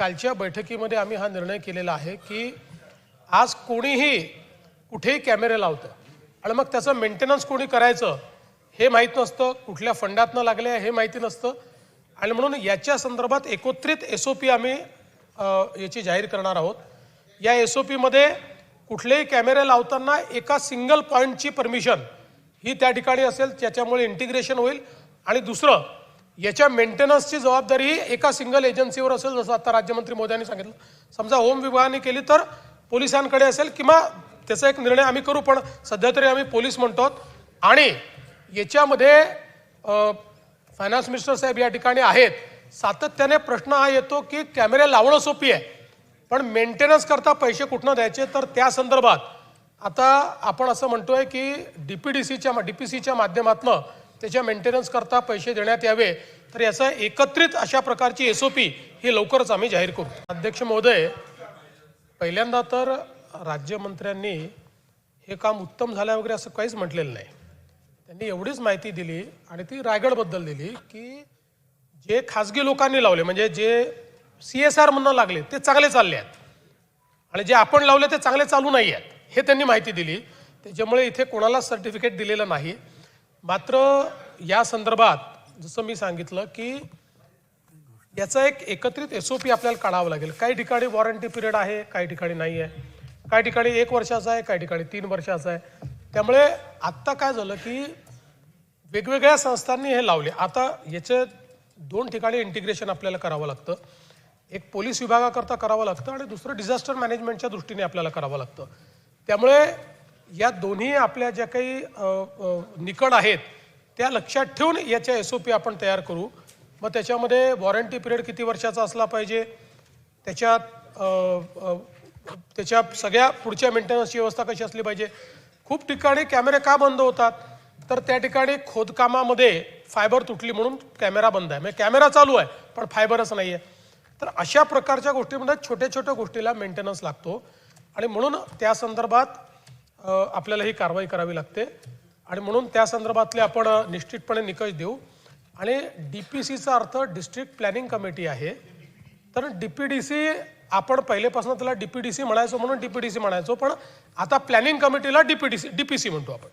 कालच्या बैठकीमध्ये आम्ही हा निर्णय केलेला आहे की आज कोणीही कुठेही कॅमेरे लावतं आणि मग त्याचं मेंटेनन्स कोणी करायचं हे माहीत नसतं कुठल्या फंडातनं लागले आहे हे माहिती नसतं. आणि म्हणून याच्या संदर्भात एकत्रित एस ओ पी आम्ही याची जाहीर करणार आहोत. या एस ओ पीमध्ये कुठलेही कॅमेरे लावताना एका सिंगल पॉईंटची परमिशन ही त्या ठिकाणी असेल त्याच्यामुळे इंटिग्रेशन होईल. आणि दुसरं याच्या मेंटेनन्सची जबाबदारी एका सिंगल एजन्सीवर असेल जसं आता राज्यमंत्री मोदी सांगितलं. समजा होम विभागाने केली तर पोलिसांकडे असेल किंवा त्याचा एक निर्णय आम्ही करू पण सध्या तरी आम्ही पोलीस म्हणतो. आणि याच्यामध्ये फायनान्स मिनिस्टर साहेब या ठिकाणी आहेत. सातत्याने प्रश्न हा येतो की कॅमेरे लावणं सोपी आहे पण मेंटेनन्स करता पैसे कुठनं द्यायचे? तर त्या संदर्भात. आता आपण असं म्हणतोय की डी पी डी सीच्या डी पी सीच्या माध्यमातनं त्याच्या मेंटेनन्स करता पैसे देण्यात यावे तर याचा एकत्रित अशा प्रकारची एस ओ पी ही लवकरच आम्ही जाहीर करू. अध्यक्ष महोदय पहिल्यांदा तर राज्यमंत्र्यांनी हे काम उत्तम झाल्या वगैरे असं काहीच म्हटलेलं नाही. त्यांनी एवढीच माहिती दिली आणि ती रायगडबद्दल दिली की जे खाजगी लोकांनी लावले म्हणजे जे सी एस आर म्हणणं लागले ते चांगले चालले आहेत. आणि जे आपण लावले ते चांगले चालू नाही आहेत. हे त्यांनी माहिती दिली. त्याच्यामुळे इथे कोणाला सर्टिफिकेट दिलेलं नाही. मात्र या संदर्भात जसं मी सांगितलं की याचा एक एकत्रित एस ओ पी आपल्याला काढावं लागेल. काही ठिकाणी वॉरंटी पिरियड आहे काही ठिकाणी नाही आहे. काही ठिकाणी एक वर्षाचा आहे काही ठिकाणी तीन वर्षाचा आहे. त्यामुळे आत्ता काय झालं की वेगवेगळ्या संस्थांनी हे लावले. आता याचे दोन ठिकाणी इंटिग्रेशन आपल्याला करावं लागतं. एक पोलीस विभागाकरता करावं लागतं आणि दुसरं डिझास्टर मॅनेजमेंटच्या दृष्टीने आपल्याला करावं लागतं. त्यामुळे या दोन्ही आपल्या ज्या काही निकड आहेत त्या लक्षात ठेवून याच्या एस ओ पी आपण तयार करू. मग त्याच्यामध्ये वॉरंटी पिरियड किती वर्षाचा असला पाहिजे त्याच्यात त्याच्या सगळ्या पुढच्या मेंटेनन्सची व्यवस्था कशी असली पाहिजे. खूप ठिकाणी कॅमेरे का बंद होतात? तर त्या ठिकाणी खोदकामामध्ये फायबर तुटली म्हणून कॅमेरा बंद आहे. म्हणजे कॅमेरा चालू आहे पण फायबरच नाही आहे तर अशा प्रकारच्या गोष्टीमध्ये छोट्या छोट्या गोष्टीला मेंटेनन्स लागतो. आणि म्हणून त्या संदर्भात आपल्याला ही कारवाई करावी लागते. आणि म्हणून त्या संदर्भातले आपण निश्चितपणे निकष देऊ. आणि डी पी सीचा अर्थ डिस्ट्रिक्ट प्लॅनिंग कमिटी आहे. तर डी पी डी सी आपण पहिलेपासून त्याला डी पी डी सी म्हणायचो म्हणून डी पी डी सी म्हणायचो. पण आता planning कमिटीला D P D C D P C म्हणतो आपण.